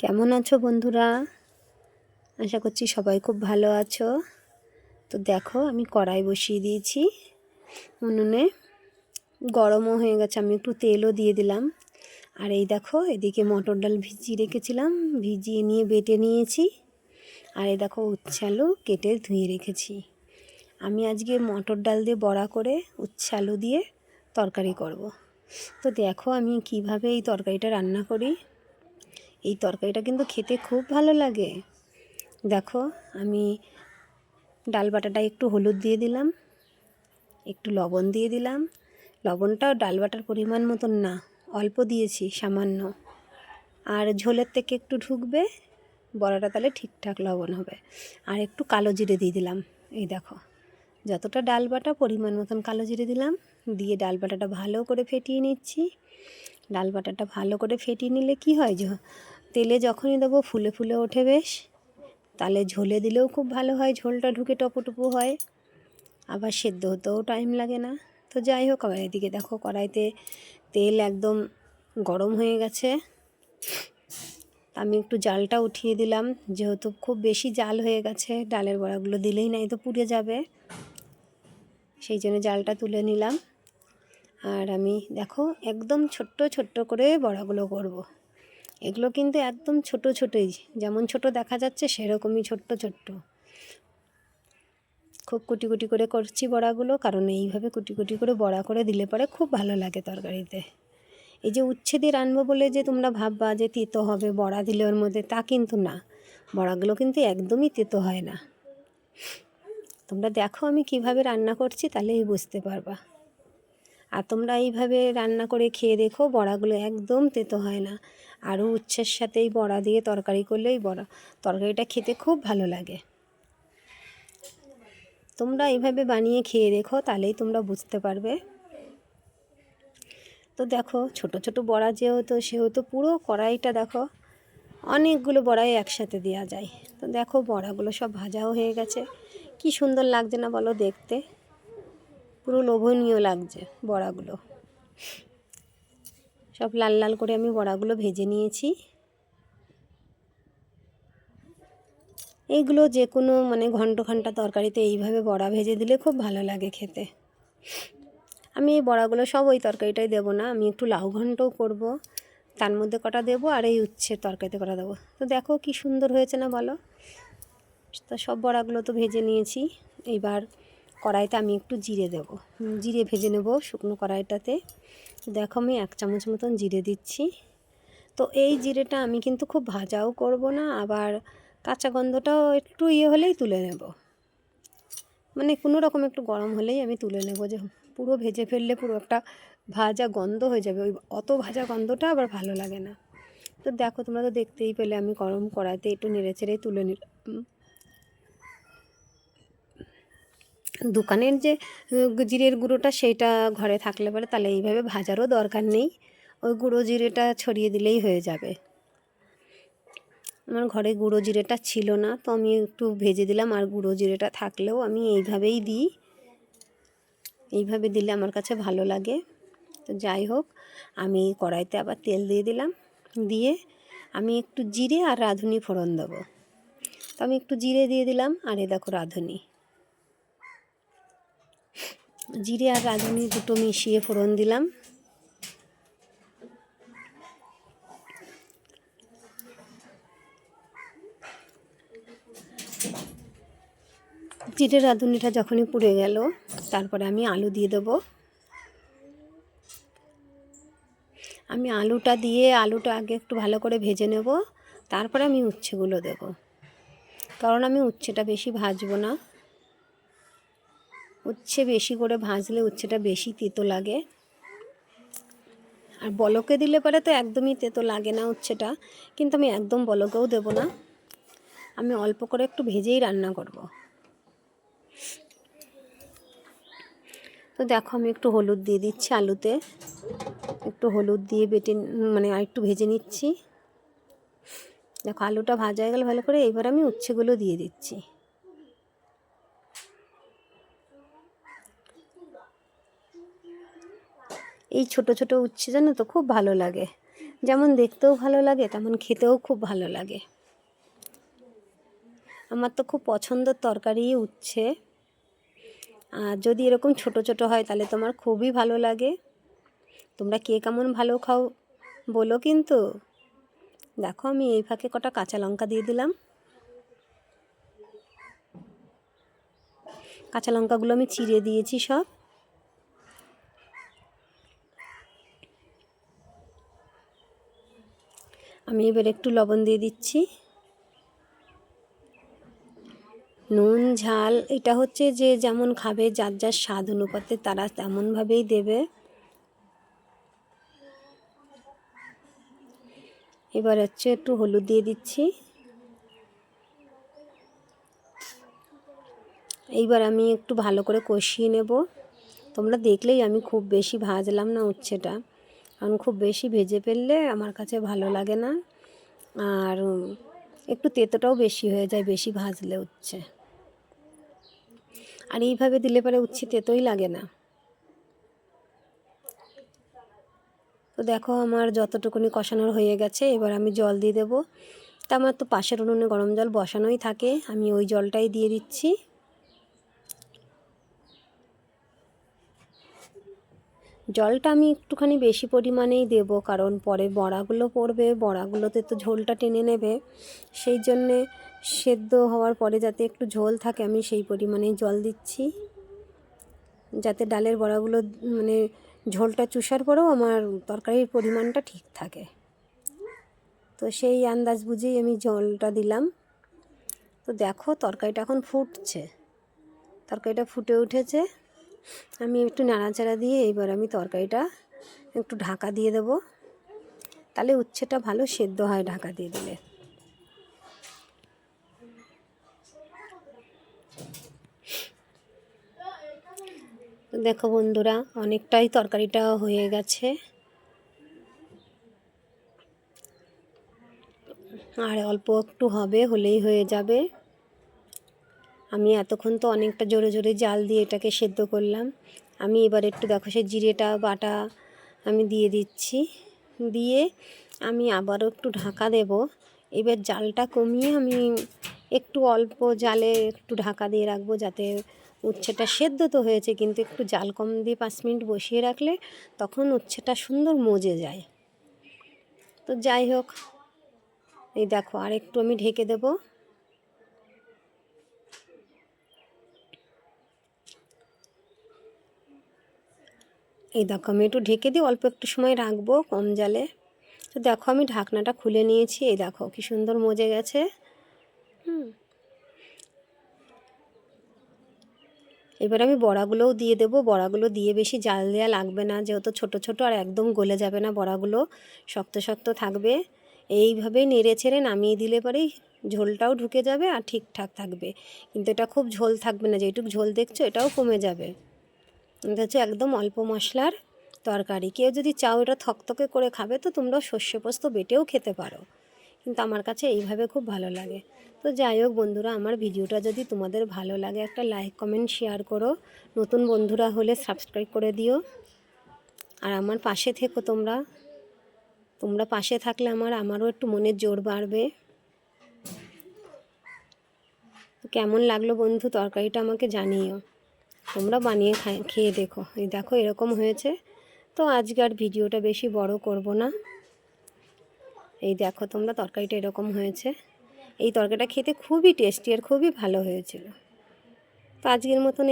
কেমন আছো বন্ধুরা? আশা করছি সবাই খুব ভালো আছো। তো দেখো, আমি কড়াই বসিয়ে দিয়েছি। উনুনে গরমও হয়ে গেছে, আমি একটু তেলও দিয়ে দিলাম। আর এই দেখো, এদিকে মটর ডাল ভিজিয়ে রেখেছিলাম, ভিজিয়ে নিয়ে বেটে নিয়েছি। আর এই দেখো, উচ্ছে আলু কেটে ধুয়ে রেখেছি। আমি আজকে মটর ডাল দিয়ে বড়া করে উচ্ছে আলু দিয়ে তরকারি করব। তো দেখো, আমি কীভাবে এই তরকারিটা রান্না করি। এই তরকারিটা কিন্তু খেতে খুব ভালো লাগে। দেখো, আমি ডাল বাটাটা একটু হলুদ দিয়ে দিলাম, একটু লবণ দিয়ে দিলাম। লবণটাও ডাল বাটার পরিমাণ মতন না, অল্প দিয়েছি, সামান্য। আর ঝোলের থেকে একটু ঢুকবে, বড়াটা তাহলে ঠিকঠাক লবণ হবে। আর একটু কালো জিরে দিয়ে দিলাম, এই দেখো। যতটা ডাল বাটা পরিমাণ মতন কালো জিরে দিলাম, দিয়ে ডাল বাটাটা ভালো করে ফেটিয়ে নিচ্ছি। ডাল বাটাটা ভালো করে ফেটিয়ে নিলে কি হয়? তেলে যখনই দেবো ফুলে ফুলে ওঠে বেশ। তাহলে ঝোলে দিলেও খুব ভালো হয়, ঝোলটা ঢুকে টপুটুপু হয়। আবার সেদ্ধ হতেও টাইম লাগে না। তো যাই হোক, আবার এদিকে দেখো কড়াইতে তেল একদম গরম হয়ে গেছে। আমি একটু জালটা উঠিয়ে দিলাম, যেহেতু খুব বেশি জাল হয়ে গেছে, ডালের বড়াগুলো দিলেই নাই তো পুড়ে যাবে। সেই জন্য জালটা তুলে নিলাম। আর আমি দেখো একদম ছোট্ট ছোট্ট করে বড়াগুলো করব। এগুলো কিন্তু একদম ছোট ছোটই, যেমন ছোট দেখা যাচ্ছে সেরকমই ছোট্ট ছোট্ট। খুব কুটি কুটি করে করছি বড়াগুলো, কারণ এইভাবে কুটি কুটি করে বড়া করে দিলে পরে খুব ভালো লাগে তরকারিতে। এই যে উচ্ছে দিয়ে রানবো বলে যে তোমরা ভাববা যে তেতো হবে বড়া দিলে ওর মধ্যে, তা কিন্তু না। বড়াগুলো কিন্তু একদমই তেতো হয় না। তোমরা দেখো আমি কীভাবে রান্না করছি, তাহলেই বুঝতে পারবা। আর তোমরা এইভাবে রান্না করে খেয়ে দেখো, বড়াগুলো একদম তেতো হয় না। আরও উচ্ছের সাথেই বড়া দিয়ে তরকারি করলেই বড়া, তরকারিটা খেতে খুব ভালো লাগে। তোমরা এইভাবে বানিয়ে খেয়ে দেখো, তাহলেই তোমরা বুঝতে পারবে। তো দেখো, ছোট ছোট বড়া যেহেতু, সেহেতু পুরো কড়াইটা দেখো, অনেকগুলো বড়াই একসাথে দেওয়া যায়। তো দেখো, বড়াগুলো সব ভাজাও হয়ে গেছে। কি সুন্দর লাগছে না বলো দেখতে। পুরো লোভনীয় লাগছে বড়াগুলো। সব লাল লাল করে আমি বড়াগুলো ভেজে নিয়েছি। এইগুলো যে কোনো মানে ঘন্ট ঘণ্টা তরকারিতে এইভাবে বড়া ভেজে দিলে খুব ভালো লাগে খেতে। আমি এই বড়াগুলো সব ওই তরকারিটাই দেবো না, আমি একটু লাউ ঘন্টও করব। তার মধ্যে কটা দেবো আর এই উচ্ছে তরকারিতে কটা দেবো। তো দেখো কি সুন্দর হয়েছে না বলো? তা সব বড়াগুলো তো ভেজে নিয়েছি। এইবার কড়াইতে আমি একটু জিরে দেব। জিরে ভেজে নেব শুকনো কড়াইটাতে। দেখো আমি এক চামচ মতন জিরে দিচ্ছি। তো এই জিরেটা আমি কিন্তু খুব ভাজাও করব না, আবার কাঁচা গন্ধটাও একটু ইয়ে হলেই তুলে নেব। মানে কোনো রকম একটু গরম হলেই আমি তুলে নেব যে পুরো ভেজে ফেললে পুরো একটা ভাজা গন্ধ হয়ে যাবে। ওই অত ভাজা গন্ধটা আবার ভালো লাগে না। তো দেখো তোমরা তো দেখতেই পেলে আমি গরম কড়াইতে একটু নেড়ে চেড়ে তুলে নিলাম। দোকানের যে জিরের গুঁড়োটা সেইটা ঘরে থাকলে পরে তাহলে এইভাবে ভাজারও দরকার নেই। ওই গুঁড়ো জিরেটা ছড়িয়ে দিলেই হয়ে যাবে। আমার ঘরে গুঁড়ো জিরেটা ছিল না, তো আমি একটু ভেজে দিলাম আর গুঁড়ো জিরেটা থাকলেও আমি এইভাবেই দিই। এইভাবে দিলে আমার কাছে ভালো লাগে। তো যাই হোক, আমি কড়াইতে আবার তেল দিয়ে দিলাম। দিয়ে আমি একটু জিরে আর রাঁধুনি ফোড়ন দেবো। তো আমি একটু জিরে দিয়ে দিলাম আর এ দেখো রাঁধুনি। জিরে আর রাঁধুনি দুটো মিশিয়ে ফোড়ন দিলাম। জিরে রাঁধুনিটা যখনই পুড়ে গেল, তারপরে আমি আলু দিয়ে দেবো। আমি আলুটা দিয়ে আলুটা আগে একটু ভালো করে ভেজে নেব, তারপরে আমি উচ্ছেগুলো দেব। কারণ আমি উচ্ছেটা বেশি ভাজবো না। উচ্ছে বেশি করে ভাজলে উচ্ছেটা বেশি তেতো লাগে। আর বলকে দিলে পরে তো একদমই তেতো লাগে না উচ্ছেটা, কিন্তু আমি একদম বলকেও দেব না। আমি অল্প করে একটু ভেজেই রান্না করব। তো দেখো আমি একটু হলুদ দিয়ে দিচ্ছি আলুতে। একটু হলুদ দিয়ে বেটে মানে আর একটু ভেজে নিচ্ছি। দেখো আলুটা ভাজা হয়ে গেলে ভালো করে এবার আমি উচ্ছেগুলো দিয়ে দিচ্ছি। এই ছোট ছোট উচ্ছে জানো তো, খুব ভালো লাগে। যেমন দেখতেও ভালো লাগে, তেমন খেতেও খুব ভালো লাগে। আমার তো খুব পছন্দের তরকারি উচ্ছে। আর যদি এরকম ছোট ছোট হয়, তাহলে তোমার খুবই ভালো লাগে। তোমরা কে কেমন ভালো খাও বলো কিন্তু। দেখো, আমি এই ফাঁকে কটা কাঁচা লঙ্কা দিয়ে দিলাম। কাঁচা লঙ্কাগুলো আমি চিড়ে দিয়েছি সব। আমি এবার একটু লবণ দিয়ে দিচ্ছি। নুন, ঝাল, এটা হচ্ছে যে যেমন খাবে, যার যার স্বাদ অনুপাতে তারা তেমনভাবেই দেবে। এবার হচ্ছে একটু হলুদ দিয়ে দিচ্ছি। এইবার আমি একটু ভালো করে কষিয়ে নেব। তোমরা দেখলেই আমি খুব বেশি ভাজলাম না উচ্ছেটা। কারণ খুব বেশি ভেজে ফেললে আমার কাছে ভালো লাগে না। আর একটু তেতোটাও বেশি হয়ে যায়, বেশি ভাজলে উচ্ছে আর এইভাবে দিলে পরে উচ্ছে তেতোই লাগে না। তো দেখো আমার যতটুকুনি কষানোর হয়ে গেছে, এবার আমি জল দিয়ে দেবো। তা আমার তো পাশের উনুনে গরম জল বসানোই থাকে, আমি ওই জলটাই দিয়ে দিচ্ছি। জলটা আমি একটুখানি বেশি পরিমাণেই দেব, কারণ পরে বড়াগুলো পড়বে, বড়াগুলোতে তো ঝোলটা টেনে নেবে। সেই জন্যে সেদ্ধ হওয়ার পরে যাতে একটু ঝোল থাকে, আমি সেই পরিমাণেই জল দিচ্ছি। যাতে ডালের বড়াগুলো মানে ঝোলটা চুষার পরেও আমার তরকারির পরিমাণটা ঠিক থাকে। তো সেই আন্দাজ বুঝেই আমি জলটা দিলাম। তো দেখো, তরকারিটা এখন ফুটছে। তরকারিটা ফুটে উঠেছে। আমি একটু নাড়াচাড়া দিয়ে এবার আমি তরকারিটা একটু ঢাকা দিয়ে দেবো। তাহলে উচ্ছেটা ভালো, সেদ্ধ হয় ঢাকা দিয়ে দিলে। দেখো বন্ধুরা, অনেকটাই তরকারিটা হয়ে গেছে। আর অল্প একটু হবে হলেই হয়ে যাবে। আমি এতক্ষণ তো অনেকটা জোরে জোরে জাল দিয়ে এটাকে সেদ্ধ করলাম। আমি এবার একটু দেখো সে জিরেটা, বাটা আমি দিয়ে দিচ্ছি। দিয়ে আমি আবারও একটু ঢাকা দেব। এবার জালটা কমিয়ে আমি একটু অল্প জালে একটু ঢাকা দিয়ে রাখব যাতে উচ্ছেটা সেদ্ধ তো হয়েছে, কিন্তু একটু জাল কম দিয়ে পাঁচ মিনিট বসিয়ে রাখলে তখন উচ্ছেটা সুন্দর মজে যায়। তো যাই হোক, এই দেখো আর একটু আমি ঢেকে দেবো। এই দেখো, আমি একটু ঢেকে দিয়ে অল্প একটু সময় রাখব কম জালে। তো দেখো, আমি ঢাকনাটা খুলে নিয়েছি। এই দেখো, কি সুন্দর মজে গেছে। হুম। এবার আমি বড়াগুলোও দিয়ে দেবো। বড়াগুলো দিয়ে বেশি জাল দেওয়া লাগবে না, যেহেতু ছোট ছোট আর একদম গলে যাবে না বড়াগুলো। শক্ত শক্ত থাকবে। এইভাবেই নেড়ে ছেড়ে নামিয়ে দিলে পরেই ঝোলটাও ঢুকে যাবে আর ঠিকঠাক থাকবে। কিন্তু এটা খুব ঝোল থাকবে না, যেটুকু ঝোল দেখছ এটাও কমে যাবে। এটা হচ্ছে একদম অল্প মশলার তরকারি। কেউ যদি চাও এটা থকথকে করে খাবে, তো তোমরা শস্য পোস্ত বেটেও খেতে পারো। কিন্তু আমার কাছে এইভাবে খুব ভালো লাগে। তো যাই হোক বন্ধুরা, আমার ভিডিওটা যদি তোমাদের ভালো লাগে, একটা লাইক, কমেন্ট, শেয়ার করো। নতুন বন্ধুরা হলে সাবস্ক্রাইব করে দিও। আর আমার পাশে থেকো তোমরা। তোমরা পাশে থাকলে আমার, আমারও একটু মনের জোর বাড়বে। কেমন লাগল বন্ধু তরকারিটা আমাকে জানিও। তোমরা বানিয়ে খেয়ে দেখো। এই দেখো, এরকম হয়েছে। তো আজকে আর ভিডিওটা বেশি বড় করব না। এই দেখো তোমরা, তরকারিটা এরকম হয়েছে। এই তরকারিটা খেতে খুবই টেস্টি আর খুবই ভালো হয়েছিল। তো আজকের মতন